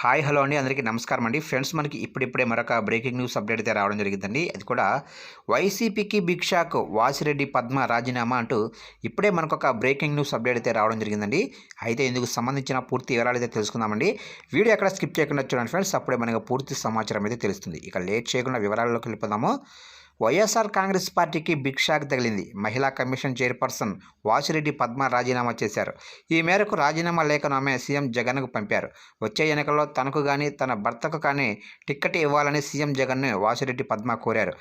Hi hello అండి. అందరికీ నమస్కారం అండి. ఫ్రెండ్స్ మనకి ఇప్పుడిప్పుడే మరొక బ్రేకింగ్ న్యూస్ అప్డేట్ అయితే రావడం జరిగిందండి. అది కూడా వైసీపీకి బిగ్ షాక్ వాసిరెడ్డి పద్మ రాజీనామా అంటూ ఇప్పుడే మనకు ఒక బ్రేకింగ్ న్యూస్ అప్డేట్ అయితే రావడం జరిగిందండి. అయితే ఇందుకు సంబంధించిన పూర్తి వివరాలు అయితే తెలుసుకుందామండి. వీడియో ఎక్కడ స్కిప్ చేయకుండా చూడండి ఫ్రెండ్స్. అప్పుడే మనకు పూర్తి సమాచారం అయితే తెలుస్తుంది. ఇక లేట్ చేయకుండా వివరాల్లోకి వెళ్ళిపోదాము. వైఎస్ఆర్ కాంగ్రెస్ పార్టీకి బిగ్ షాక్ తగిలింది. మహిళా కమిషన్ చైర్పర్సన్ వాసిరెడ్డి పద్మ రాజీనామా చేశారు. ఈ మేరకు రాజీనామా లేఖను ఆమె సీఎం జగన్కు పంపారు. వచ్చే ఎన్నికల్లో తనకు కానీ తన భర్తకు కానీ టిక్కెట్ ఇవ్వాలని సీఎం జగన్ను వాసిరెడ్డి పద్మ కోరారు.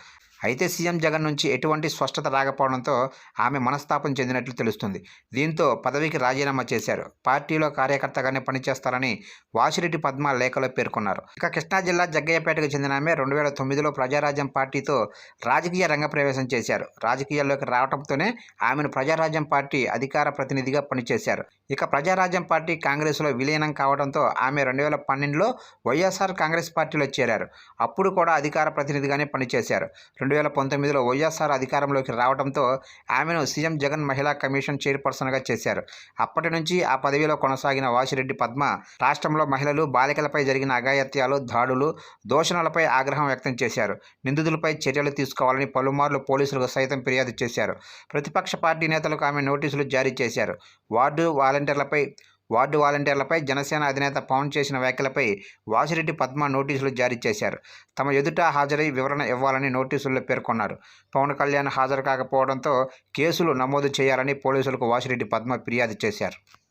అయితే సీఎం జగన్ నుంచి ఎటువంటి స్పష్టత రాకపోవడంతో ఆమె మనస్తాపం చెందినట్లు తెలుస్తుంది. దీంతో పదవికి రాజీనామా చేశారు. పార్టీలో కార్యకర్తగానే పనిచేస్తారని వాసిరెడ్డి పద్మ లేఖలో పేర్కొన్నారు. ఇక కృష్ణా జిల్లా జగ్గయ్యపేటకు చెందిన ఆమె రెండు వేల తొమ్మిదిలో ప్రజారాజ్యం పార్టీతో రాజకీయ రంగ ప్రవేశం చేశారు. రాజకీయాల్లోకి రావడంతోనే ఆమెను ప్రజారాజ్యం పార్టీ అధికార ప్రతినిధిగా పనిచేశారు. ఇక ప్రజారాజ్యం పార్టీ కాంగ్రెస్లో విలీనం కావడంతో ఆమె రెండు వేల పన్నెండులో వైఎస్ఆర్ కాంగ్రెస్ పార్టీలో చేరారు. అప్పుడు కూడా అధికార ప్రతినిధిగానే పనిచేశారు. రెండు వేల పంతొమ్మిదిలో వైఎస్ఆర్ అధికారంలోకి రావడంతో ఆమెను సీఎం జగన్ మహిళా కమిషన్ చైర్పర్సన్గా చేశారు. అప్పటి నుంచి ఆ పదవిలో కొనసాగిన వాసిరెడ్డి పద్మ రాష్ట్రంలో మహిళలు బాలికలపై జరిగిన అఘాయత్యాలు దాడులు దోషణలపై ఆగ్రహం వ్యక్తం చేశారు. నిందితులపై చర్యలు తీసుకోవాలని పలుమార్లు పోలీసులకు సైతం ఫిర్యాదు చేశారు. ప్రతిపక్ష పార్టీ నేతలకు ఆమె నోటీసులు జారీ చేశారు. వార్డు వాలంటీర్లపై వార్డు వాలంటీర్లపై జనసేన అధినేత పవన్ చేసిన వ్యాఖ్యలపై వాసిరెడ్డి పద్మ నోటీసులు జారీ చేశారు. తమ ఎదుట హాజరై వివరణ ఇవ్వాలని నోటీసుల్లో పేర్కొన్నారు. పవన్ కళ్యాణ్ హాజరు కాకపోవడంతో కేసులు నమోదు చేయాలని పోలీసులకు వాసిరెడ్డి పద్మ ఫిర్యాదు చేశారు.